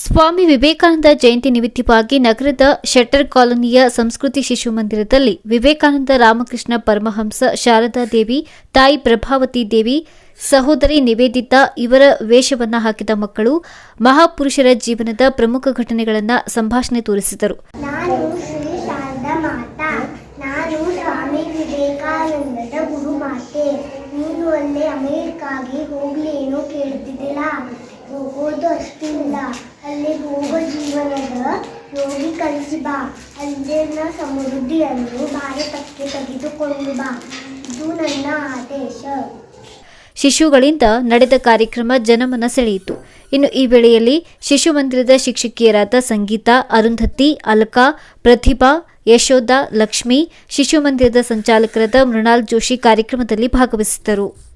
ಸ್ವಾಮಿ ವಿವೇಕಾನಂದ ಜಯಂತಿ ನಿಮಿತ್ತವಾಗಿ ನಗರದ ಶೆಟ್ಟರ್ ಕಾಲೋನಿಯ ಸಂಸ್ಕೃತಿ ಶಿಶು ಮಂದಿರದಲ್ಲಿ ವಿವೇಕಾನಂದ ರಾಮಕೃಷ್ಣ ಪರಮಹಂಸ ಶಾರದಾ ದೇವಿ, ತಾಯಿ ಪ್ರಭಾವತಿ ದೇವಿ, ಸಹೋದರಿ ನಿವೇದಿತಾ ಇವರ ವೇಷವನ್ನು ಹಾಕಿದ ಮಕ್ಕಳು ಮಹಾಪುರುಷರ ಜೀವನದ ಪ್ರಮುಖ ಘಟನೆಗಳನ್ನು ಸಂಭಾಷಣೆ ತೋರಿಸಿದರು. ಅಮೆರಿಕಾಗೆ ಏನೋ ಕೇಳ್ತಿದ್ದಿಲ್ಲ ಹೋಗೋದು ಅಷ್ಟಿಲ್ಲ. ಅಲ್ಲಿ ಹೋಗ ಜೀವನದ ಯೋಗಿ ಕಲಿಸಿ ಬಾ. ಅಲ್ಲಿನ ಸಮೃದ್ಧಿಯನ್ನು ಭಾರತಕ್ಕೆ ತೆಗೆದುಕೊಂಡು ಬಾ. ಇದು ನನ್ನ ಆದೇಶ. ಶಿಶುಗಳಿಂದ ನಡೆದ ಕಾರ್ಯಕ್ರಮ ಜನಮನ ಸೆಳೆಯಿತು. ಇನ್ನು ಈ ವೇಳೆಯಲ್ಲಿ ಶಿಶು ಮಂದಿರದ ಶಿಕ್ಷಕಿಯರಾದ ಸಂಗೀತಾ, ಅರುಂಧತಿ, ಅಲ್ಕಾ, ಪ್ರತಿಭಾ, ಯಶೋಧ, ಲಕ್ಷ್ಮಿ, ಶಿಶು ಮಂದಿರದ ಸಂಚಾಲಕರಾದ ಮೃಣಾಲ್ ಜೋಶಿ ಕಾರ್ಯಕ್ರಮದಲ್ಲಿ ಭಾಗವಹಿಸಿದ್ದರು.